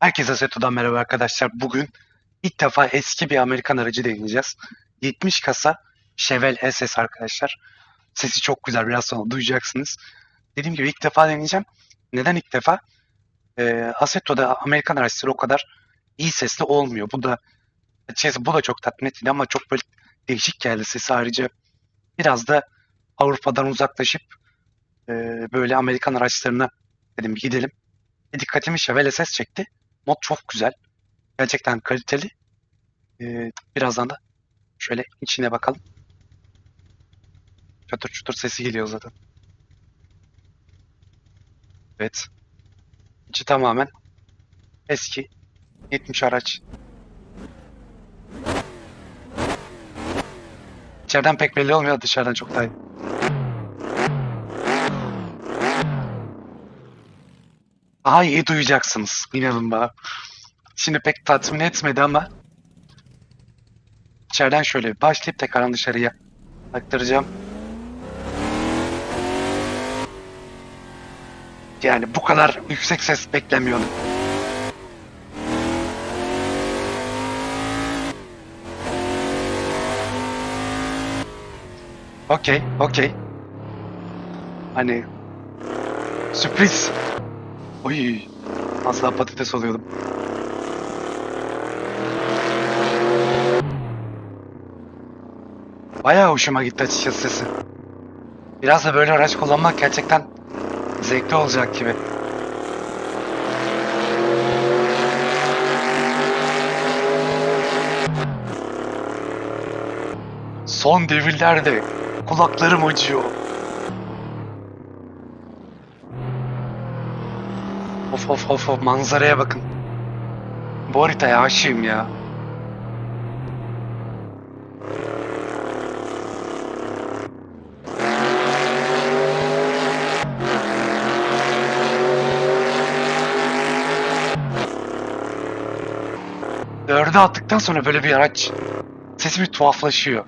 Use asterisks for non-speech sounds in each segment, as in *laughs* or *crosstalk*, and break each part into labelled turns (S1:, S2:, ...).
S1: Herkese Seto'dan merhaba arkadaşlar. Bugün ilk defa eski bir Amerikan aracı deneyeceğiz. 70 kasa Chevelle SS arkadaşlar. Sesi çok güzel. Biraz sonra duyacaksınız. Dediğim gibi ilk defa deneyeceğim. Neden ilk defa? Ee, Asseto'da Amerikan araçları o kadar iyi sesli olmuyor. Bu da açıkçası bu da çok tatmin etti ama çok böyle değişik geldi sesi. Ayrıca biraz da Avrupa'dan uzaklaşıp e, böyle Amerikan araçlarına dedim gidelim. E, dikkatimi Chevelle SS çekti. Mod çok güzel. Gerçekten kaliteli. Ee, birazdan da şöyle içine bakalım. Çatır çutur sesi geliyor zaten. Evet. İçi tamamen eski 70 araç. İçeriden pek belli olmuyor dışarıdan çok daha iyi. Daha iyi duyacaksınız. İnanın bana. Şimdi pek tatmin etmedi ama içeriden şöyle başlayıp tekrardan dışarıya aktaracağım. Yani bu kadar yüksek ses beklemiyordum. Okey, okey. Hani sürpriz. Oy, az patates oluyordum. Bayağı hoşuma gitti açıkçası sesi. Biraz da böyle araç kullanmak gerçekten zevkli olacak gibi. Son devirlerde kulaklarım acıyor. Of of of of manzaraya bakın. Bu haritaya aşığım ya. Dörde attıktan sonra böyle bir araç sesi bir tuhaflaşıyor.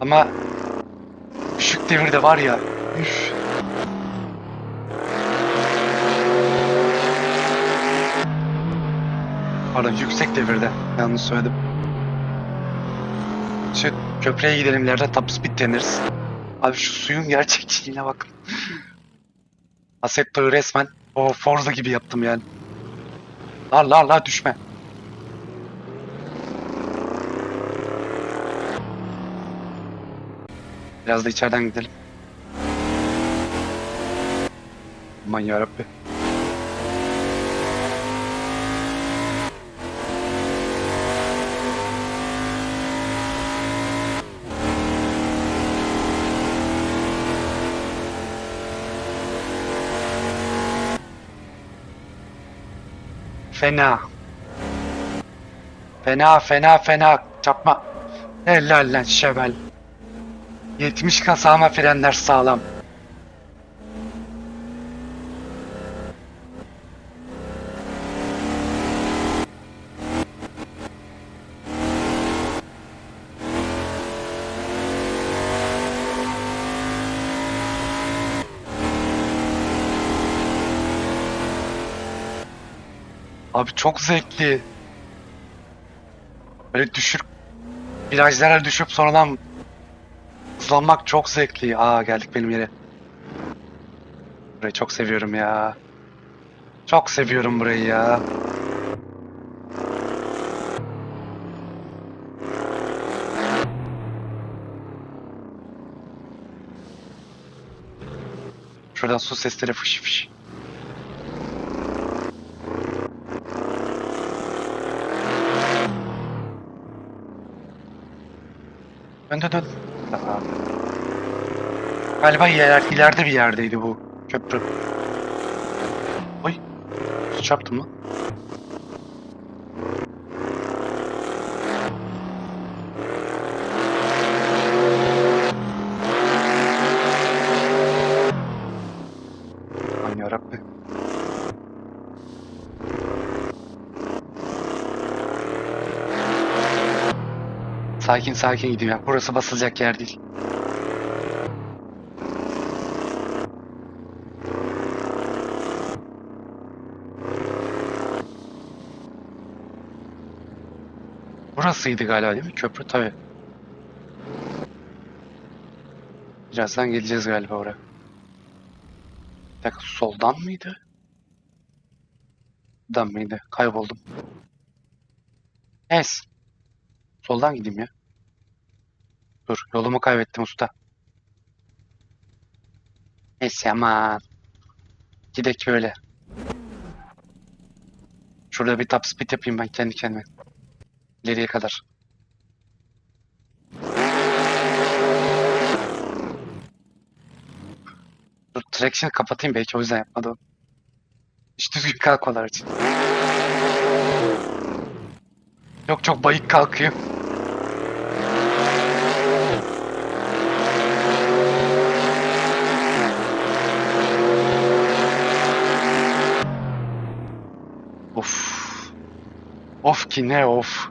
S1: Ama düşük devirde var ya üf. Pardon yüksek devirde yanlış söyledim. Şu köprüye gidelim ileride top speed. Abi şu suyun gerçekçiliğine bakın. Assetto'yu resmen o Forza gibi yaptım yani. La la la düşme. Biraz da içeriden gidelim. Aman yarabbi. Fena. Fena fena fena. Çapma. Helal lan şevel. 70 kasama frenler sağlam. Abi çok zevkli. Böyle düşür virajlara düşüp sonradan hızlanmak çok zevkli. Aa geldik benim yere. Burayı çok seviyorum ya. Çok seviyorum burayı ya. Şuradan su sesleri fış fış. Dön dön dön. Galiba iler, ileride bir yerdeydi bu köprü. Oy. Çarptım lan. Sakin sakin gidiyor. Burası basılacak yer değil. Burasıydı galiba değil mi? Köprü tabi. Birazdan geleceğiz galiba oraya. Bir dakika soldan mıydı? Buradan mıydı? Kayboldum. Neyse. Soldan gideyim ya. Dur yolumu kaybettim usta. Neyse aman. Gidek böyle. Şurada bir top speed yapayım ben kendi kendime. İleriye kadar. Dur traction kapatayım belki o yüzden yapmadım. Hiç düzgün kalkmalar için. Yok çok bayık kalkıyor. Of. Of ki ne of.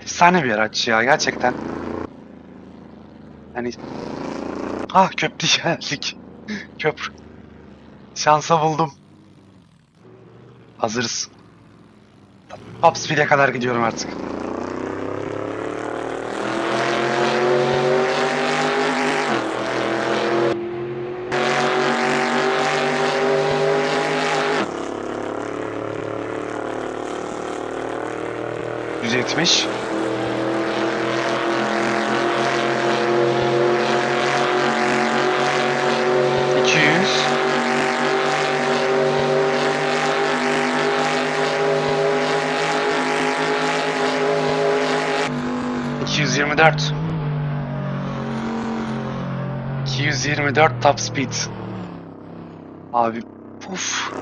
S1: Efsane bir araç ya gerçekten. Yani ah köprü *laughs* geldik. Köprü. Şansa buldum. Hazırız. Top speed'e kadar gidiyorum artık. Yirmi dört. 224 top speed. Abi uf.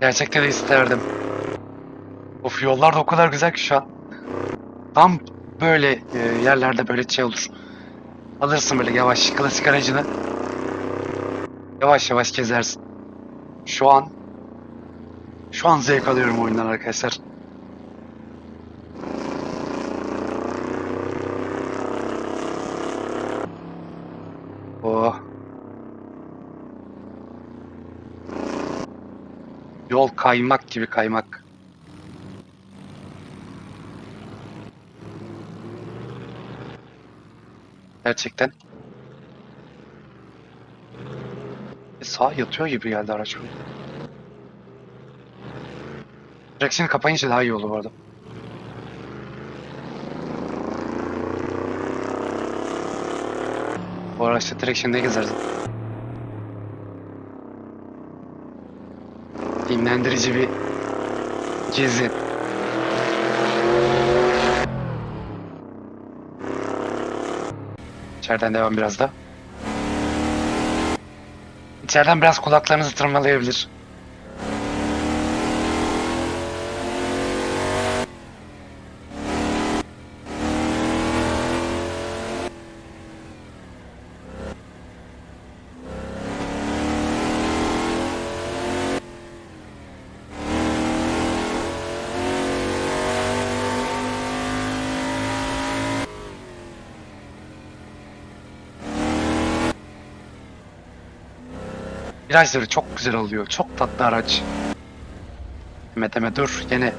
S1: Gerçekten de isterdim. Of yollar da o kadar güzel ki şu an. Tam böyle e, yerlerde böyle şey olur. Alırsın böyle yavaş klasik aracını. Yavaş yavaş gezersin. Şu an şu an zevk alıyorum oyundan arkadaşlar. Oh. Yol kaymak gibi kaymak. Gerçekten. E, sağa yatıyor gibi geldi araç böyle. Direksiyonu kapayınca daha iyi olur bu arada. Bu araçta direksiyonda gezerdim. Dinlendirici bir gezi. İçeriden devam biraz da. İçeriden biraz kulaklarınızı tırmalayabilir. Virajları çok güzel oluyor. Çok tatlı araç. Deme deme dur. Yine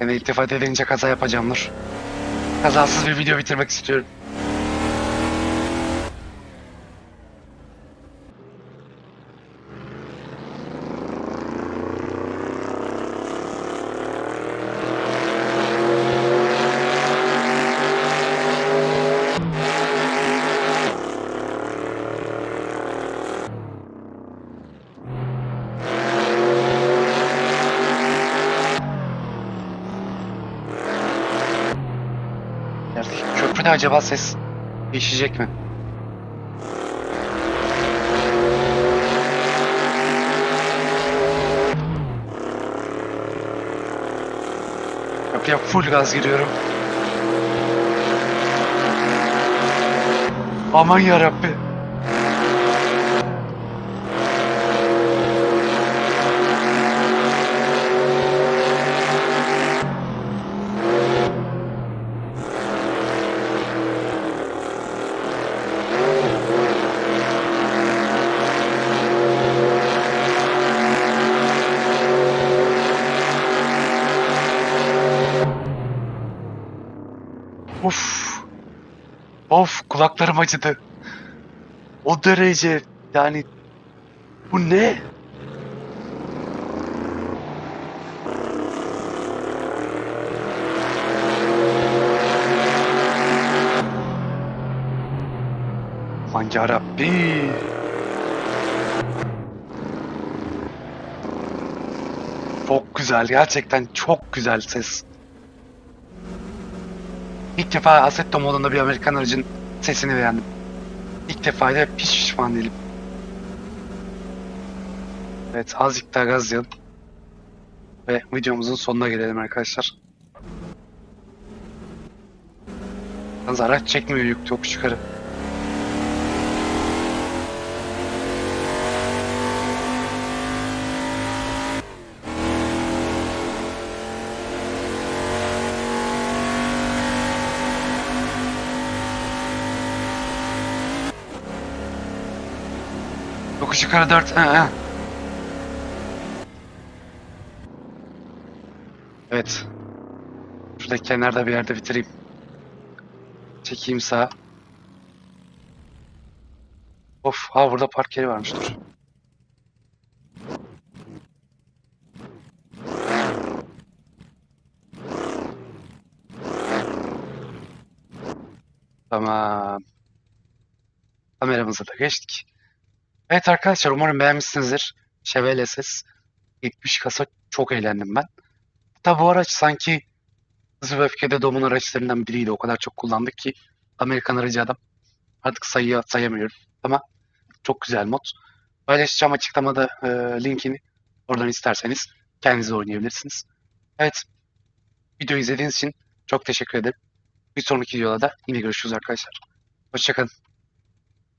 S1: Yine iltifat edince kaza yapacağım dur. Kazasız bir video bitirmek istiyorum. Köprüde acaba ses değişecek mi? Köprüye full gaz giriyorum. Aman yarabbi. Of. Of kulaklarım acıdı. O derece yani bu ne? Aman yarabbi. Çok güzel. Gerçekten çok güzel ses. İlk defa Assetto modunda bir Amerikan aracın sesini beğendim. İlk defa da hiç pişman değilim. Evet azıcık daha gazlayalım. Ve videomuzun sonuna gelelim arkadaşlar. Yalnız çekmiyor yük yokuş yukarı. Yokuş yukarı 4. Evet. Şurada kenarda bir yerde bitireyim. Çekeyim sağa. Of, ha burada park yeri varmış dur. Tamam. Kameramızı da geçtik. Evet arkadaşlar umarım beğenmişsinizdir. SS 70 kasa çok eğlendim ben. Hatta bu araç sanki Hızlı ve Öfke'de Dom'un araçlarından biriydi. O kadar çok kullandık ki Amerikan aracı adam. Artık sayıya sayamıyorum. Ama çok güzel mod. Paylaşacağım açıklamada e, linkini. Oradan isterseniz kendiniz oynayabilirsiniz. Evet. Videoyu izlediğiniz için çok teşekkür ederim. Bir sonraki videoda da yine görüşürüz arkadaşlar. Hoşçakalın.